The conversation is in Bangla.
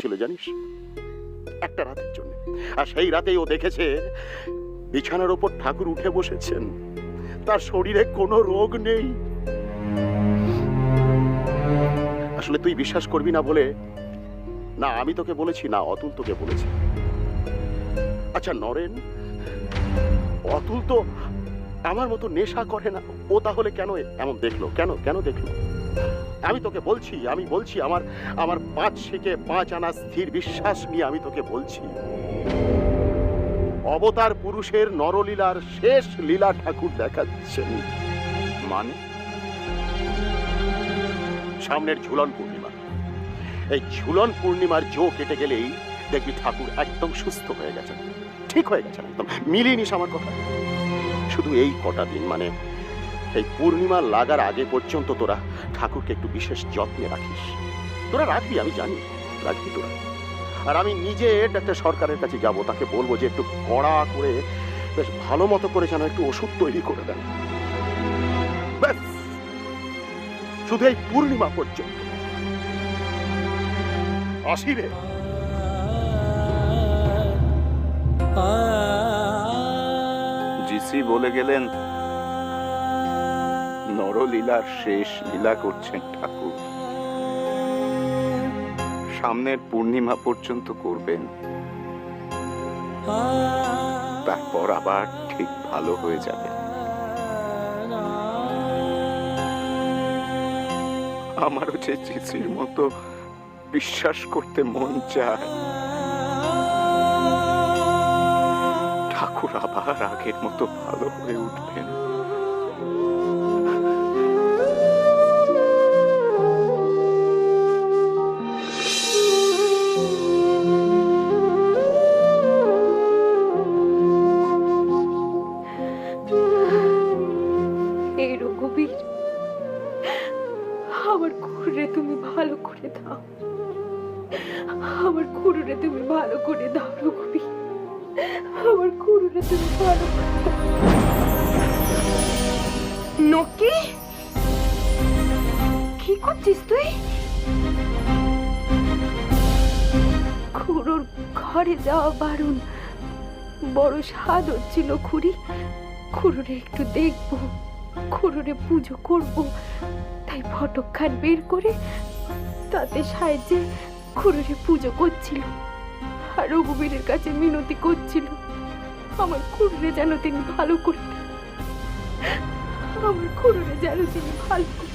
ছিল, জানিস? একটা রাতের জন্য। আর সেই রাতেই ও দেখেছে, বিছানার ওপর ঠাকুর উঠে বসেছেন। তার শরীরে কোনো রোগ নেই। আসলে তুই বিশ্বাস করবি না বলে, না, আমি তোকে বলেছি, না, অতুল তোকে বলেছে। আচ্ছা নরেন, অতুল তো আমার মতো নেশা করে না। ও তাহলে কেন এমন দেখল? কেন কেন দেখল? আমি তোকে বলছি, আমি বলছি, আমার আমার পাঁচ থেকে পাঁচ আনা স্থির বিশ্বাস নিয়ে আমি তোকে বলছি। অবতার পুরুষের নরলীলার শেষ লীলা ঠাকুর দেখাচ্ছেন। মানে? সামনের ঝুলন পূর্ণিমা। এই ঝুলন পূর্ণিমার জো কেটে গেলেই দেখবি ঠাকুর একদম সুস্থ হয়ে গেছে ঠিক হয়ে গেছে একদম। মিলিয়ে নিস আমার কথা। শুধু এই কটা দিন মানে এই পূর্ণিমা লাগার আগে পর্যন্ত তোরা ঠাকুরকে একটু বিশেষ যত্নে রাখিস। তোরা রাখবি, আমি জানি। রাখবি তোরা। আর আমি নিজে একটা সরকারের কাছে যাব, তাকে বলব যে একটু কড়া করে, বেশ ভালো মতো করে যেন একটু ওষুধ তৈরি করে দেন। ব্যাস! শুধু এই পূর্ণিমা পর্যন্ত। আসি রে। জিসি বলে গেলেন নরলীলার শেষ লীলা করছেন ঠাকুর। সামনের পূর্ণিমা পর্যন্ত করবেন। তারপর আবার ঠিক ভালো হয়ে যাবে। আমারও যে জিসির মতো বিশ্বাস করতে মন চায়। ঠাকুর আবার আগের মতো ভালো হয়ে উঠবেন। আমার খুঁড়ে তুমি ভালো করে দাও। আমার খুঁড়ে তুমি ভালো করে দাও রঘুবীর আমার খুঁড়ে তুমি ভালো করে দাও। নকি? কি করছিস তুই? খুড়োর ঘরে যাওয়া বারণ বড় স্বাদ হচ্ছিল খুড়ি খুড়োরে একটু দেখব। খুড়োরে পুজো করব। তাই ফটক খাট বের করে তাতে সাহায্যে খুরুরে পুজো করছিল। আর রঘুবীরের কাছে মিনতি করছিল। আমার খুরুরে যেন তিনি ভালো করে আমার খুরুরে যেন তিনি ভালো করে